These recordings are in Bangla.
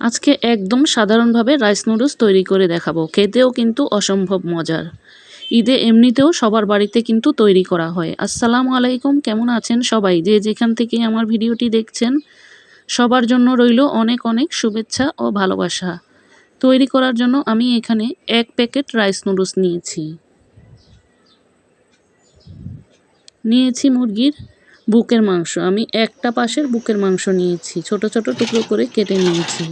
আজকে একদম সাধারণভাবে রাইস নুডলস তৈরি করে দেখাবো। খেতেও কিন্তু অসম্ভব মজার। ঈদে এমনিতেও সবার বাড়িতে কিন্তু তৈরি করা হয়। আসসালামু আলাইকুম, কেমন আছেন সবাই? যে যেখান থেকে আমার ভিডিওটি দেখছেন, সবার জন্য রইল অনেক অনেক শুভেচ্ছা ও ভালোবাসা। তৈরি করার জন্য আমি এখানে এক প্যাকেট রাইস নুডলস নিয়েছি। নিয়েছি মুরগির বুকের মাংস। আমি একটা পাশের বুকের মাংস নিয়েছি। ছোট ছোট টুকরো করে কেটে নিয়েছি।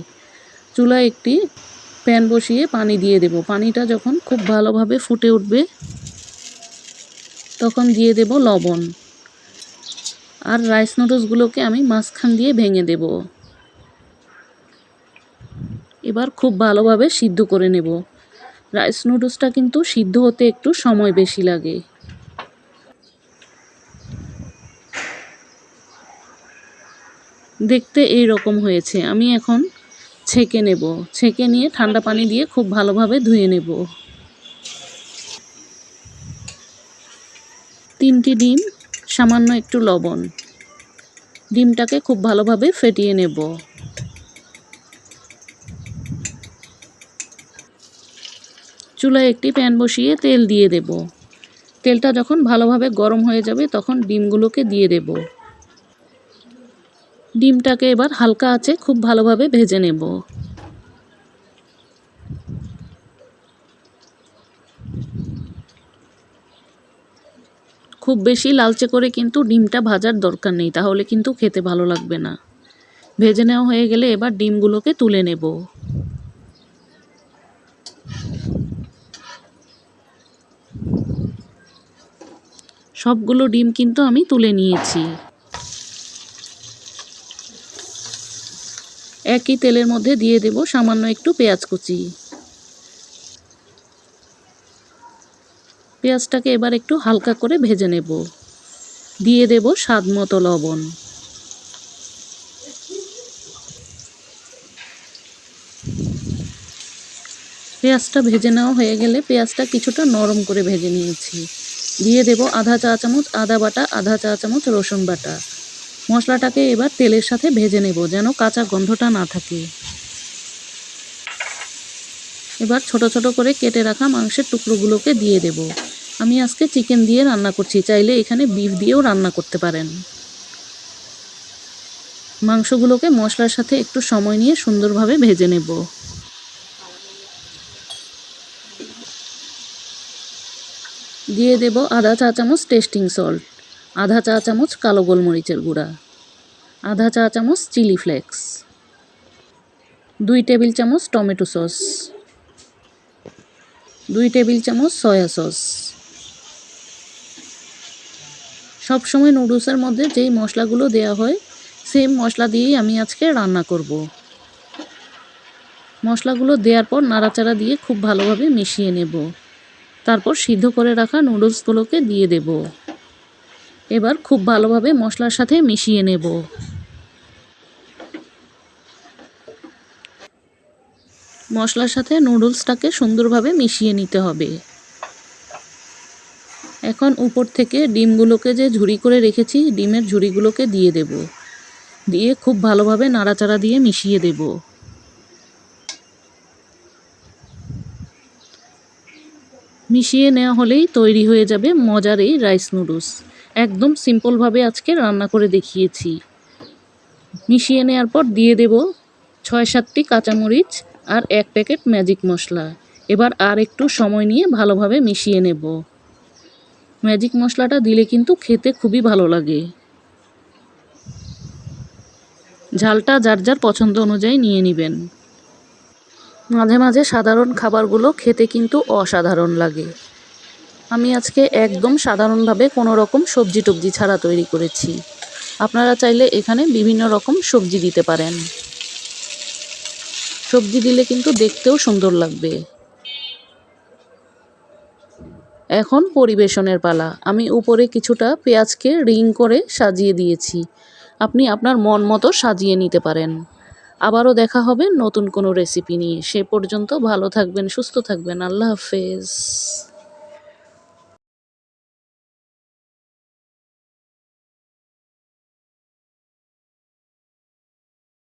চুলায় একটি প্যান বসিয়ে পানি দিয়ে দেব। পানিটা যখন খুব ভালোভাবে ফুটে উঠবে, তখন দিয়ে দেব লবণ। আর রাইস নুডলসগুলোকে আমি মাঝখান দিয়ে ভেঙে দেব। এবার খুব ভালোভাবে সিদ্ধ করে নেব। রাইস নুডলসটা কিন্তু সিদ্ধ হতে একটু সময় বেশি লাগে। দেখতে এই রকম হয়েছে। আমি এখন ছেঁকে নেব। ছেঁকে নিয়ে ঠান্ডা পানি দিয়ে খুব ভালোভাবে ধুয়ে নেব। তিনটি ডিম, সামান্য একটু লবণ। ডিমটাকে খুব ভালোভাবে ফেটিয়ে নেব। চুলায় একটি প্যান বসিয়ে তেল দিয়ে দেব। তেলটা যখন ভালোভাবে গরম হয়ে যাবে, তখন ডিমগুলোকে দিয়ে দেব। ডিমটাকে এবার হালকা আছে খুব ভালোভাবে ভেজে নেব। খুব বেশি লালচে করে কিন্তু ডিমটা ভাজার দরকার নেই, তাহলে কিন্তু খেতে ভালো লাগবে না। ভেজে নেওয়া হয়ে গেলে এবার ডিমগুলোকে তুলে নেব। সবগুলো ডিম কিন্তু আমি তুলে নিয়েছি। একই তেলের মধ্যে দিয়ে দেব সামান্য একটু পেঁয়াজ কুচি। পেঁয়াজটাকে এবার একটু হালকা করে ভেজে নেব। দিয়ে দেব স্বাদ মতো লবণ। পেঁয়াজটা ভেজে নেওয়া হয়ে গেলে পেঁয়াজটা কিছুটা নরম করে ভেজে নিয়েছি। দিয়ে দেব আধা চা চামচ আদা বাটা, আধা চা চামচ রসুন বাটা। মশলাটাকে এবার তেলের সাথে ভেজে নেব যেন কাঁচা গন্ধটা না থাকে। এবার ছোট ছোট করে কেটে রাখা মাংসের টুকরোগুলোকে দিয়ে দেব। আমি আজকে চিকেন দিয়ে রান্না করছি, চাইলে এখানে বিফ দিয়েও রান্না করতে পারেন। মাংসগুলোকে মশলার সাথে একটু সময় নিয়ে সুন্দরভাবে ভেজে নেব। দিয়ে দেব আধা চা চামচ টেস্টিং সল্ট। আধা চা চামচ কালো গোলমরিচের গুঁড়া, আধা চা চামচ চিলি ফ্লেক্স, দুই টেবিল চামচ টমেটো সস, দুই টেবিল চামচ সয়া সস। সবসময় নুডলসের মধ্যে যেই মশলাগুলো দেওয়া হয়, সেম মশলা দিয়েই আমি আজকে রান্না করব। মশলাগুলো দেওয়ার পর নাড়াচাড়া দিয়ে খুব ভালোভাবে মিশিয়ে নেব। তারপর সিদ্ধ করে রাখা নুডলসগুলোকে দিয়ে দেব। এবার খুব ভালোভাবে মশলার সাথে মিশিয়ে নেব। মশলার সাথে নুডলসটাকে সুন্দরভাবে মিশিয়ে নিতে হবে। এখন উপর থেকে ডিমগুলোকে যে ঝুড়ি করে রেখেছি, ডিমের ঝুড়িগুলোকে দিয়ে দেব। দিয়ে খুব ভালোভাবে নাড়াচাড়া দিয়ে মিশিয়ে দেব। মিশিয়ে নেওয়া হলেই তৈরি হয়ে যাবে মজার এই রাইস নুডলস। একদম সিম্পলভাবে আজকে রান্না করে দেখিয়েছি। মিশিয়ে নেওয়ার পর দিয়ে দেব ছয় সাতটি কাঁচামরিচ আর এক প্যাকেট ম্যাজিক মশলা। এবার আর একটু সময় নিয়ে ভালোভাবে মিশিয়ে নেব। ম্যাজিক মশলাটা দিলে কিন্তু খেতে খুবই ভালো লাগে। ঝালটা যার যার পছন্দ অনুযায়ী নিয়ে নেবেন। মাঝে মাঝে সাধারণ খাবারগুলো খেতে কিন্তু অসাধারণ লাগে। আমি আজকে একদম সাধারণভাবে কোনো রকম সবজি টবজি ছাড়া তৈরি করেছি। আপনারা চাইলে এখানে বিভিন্ন রকম সবজি দিতে পারেন। সবজি দিলে কিন্তু দেখতেও সুন্দর লাগবে। এখন পরিবেশনের পালা। আমি উপরে কিছুটা পেঁয়াজকে রিং করে সাজিয়ে দিয়েছি। আপনি আপনার মন মতো সাজিয়ে নিতে পারেন। আবারও দেখা হবে নতুন কোনো রেসিপি নিয়ে। সে পর্যন্ত ভালো থাকবেন, সুস্থ থাকবেন। আল্লাহ হাফেজ।